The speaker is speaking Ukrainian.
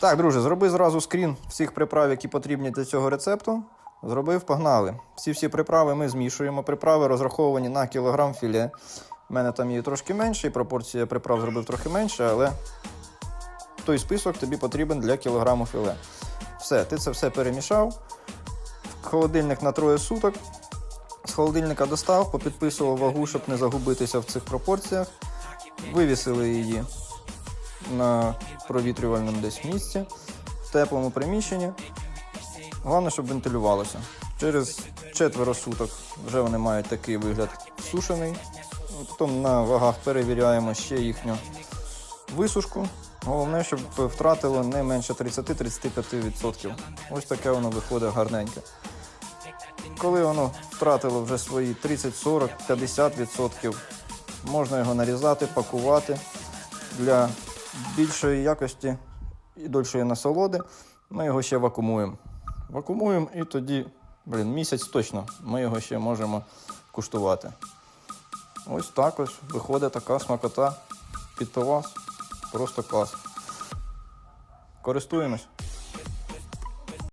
Так, друже, зроби зразу скрін всіх приправ, які потрібні для цього рецепту. Зробив, погнали. Всі всі приправи ми змішуємо. Приправи розраховані на кілограм філе. У мене там її трошки менше, і пропорція приправ зробив трохи менше, але той список тобі потрібен для кілограму філе. Все, ти це все перемішав. В холодильник на троє суток. З холодильника достав, попідписував вагу, щоб не загубитися в цих пропорціях. Вивісили її на провітрювальному десь місці, в теплому приміщенні. Головне, щоб вентилювалося. Через четверо суток вже вони мають такий вигляд сушений. Потім на вагах перевіряємо ще їхню висушку. Головне, щоб втратило не менше 30-35%. Ось таке воно виходить гарненьке. Коли воно втратило вже свої 30, 40, 50%, можна його нарізати, пакувати для більшої якості і дольшої насолоди. Ми його ще вакуумуємо. Вакуумуємо і тоді, блін, місяць точно ми його ще можемо куштувати. Ось так ось виходить така смакота під пивас. Просто клас. Користуємось.